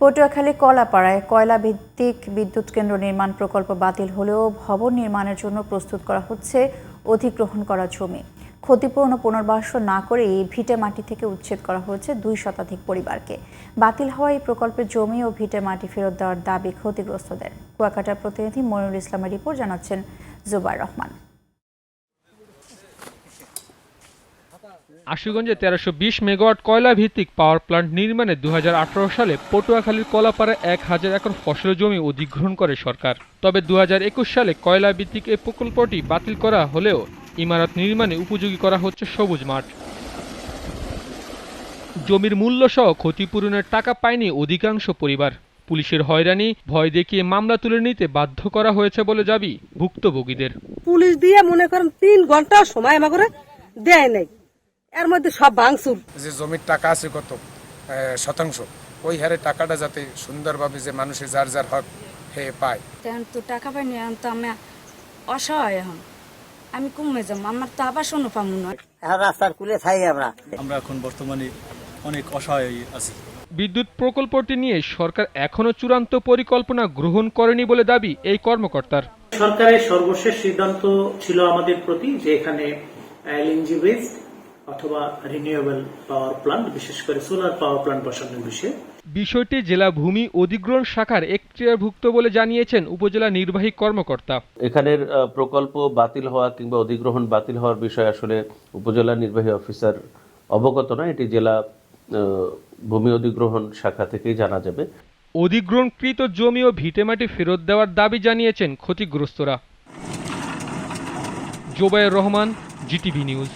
পটুয়াখালী কলাপাড়ায় কয়লা ভিত্তিক বিদ্যুৎ কেন্দ্র নির্মাণ প্রকল্প বাতিল হলেও ভবন নির্মাণের জন্য প্রস্তুত করা হচ্ছে অধিগ্রহণ করা জমি। ক্ষতিপূরণ ও পুনর্বাসন না করে এই ভিটে মাটি থেকে উচ্ছেদ করা হয়েছে দুই শতাধিক পরিবারকে। বাতিল হওয়া এই প্রকল্পের জমি ও ভিটে মাটি ফেরত দেওয়ার দাবি ক্ষতিগ্রস্তদের। কুয়াকাটার প্রতিনিধি মনিরুল ইসলামের রিপোর্ট জানাচ্ছেন জুবাইর রহমান। আশুগঞ্জে তেরোশো বিশ মেগাওয়াট কয়লা ভিত্তিক পাওয়ার প্ল্যান্ট নির্মাণে দু হাজার আঠারো সালে পটুয়াখালীর কলাপাড়া এক হাজার একর ফসল জমি অধিগ্রহণ করে সরকার। তবে দু হাজার একুশ সালে কয়লা ভিত্তিক এই প্রকল্পটি বাতিল করা হলেও ইমারত নির্মাণে উপযোগী করা হচ্ছে সবুজ মাঠ। জমির মূল্য সহ ক্ষতিপূরণের টাকা পায়নি অধিকাংশ পরিবার। পুলিশের হয়রানি, ভয় দেখিয়ে মামলা তুলে নিতে বাধ্য করা হয়েছে বলে দাবি ভুক্তভোগীদের। পুলিশ দিয়ে মনে করেন তিন ঘণ্টা সময় আমার করে দেয় নাই। এর মধ্যে সব ভাঙচুর। যে জমির টাকা আছে কত? আহ, শতাংশ। ওই হারে টাকাটা যাতে সুন্দরভাবে যে মানুষের যার যার হক হে পায়। এখন তো টাকা পাইনি এখন তো আমি অসহায় এখন। আমি কমে যাব আমার তো আবার শোনো পাবো না এখন রাস্তার কুলে থাই আমরা। আমরা এখন বর্তমানে অনেক অসহায় আছি। বিদ্যুৎ প্রকল্পটি নিয়ে সরকার এখনও চূড়ান্ত পরিকল্পনা গ্রহণ করেনি বলে দাবি এই কর্মকর্তার। সরকারের সর্বশেষ সিদ্ধান্ত ছিল আমাদের প্রতি যে এখানে এলএনজি বেসড অথবা রিনিউয়েবল পাওয়ার প্ল্যান্ট বিশেষ করে সোলার পাওয়ার প্ল্যান্ট বসানোর বিষয়ে। বিষয়টি জেলা ভূমি অধিগ্রহণ শাখার এখতিয়ারভুক্ত বলে জানিয়েছেন উপজেলা নির্বাহী কর্মকর্তা। এখানের প্রকল্প বাতিল হওয়া কিংবা অধিগ্রহণ বাতিল হওয়ার বিষয়ে আসলে উপজেলা নির্বাহী অফিসার অবগত নয়। এটি জেলা ভূমি অধিগ্রহণ শাখা থেকেই জানা যাবে। অধিগ্রহণকৃত জমি ও ভিটেমাটি ফেরত দেওয়ার দাবি জানিয়েছেন ক্ষতিগ্রস্তরা। Zobayer Rahman GTV news.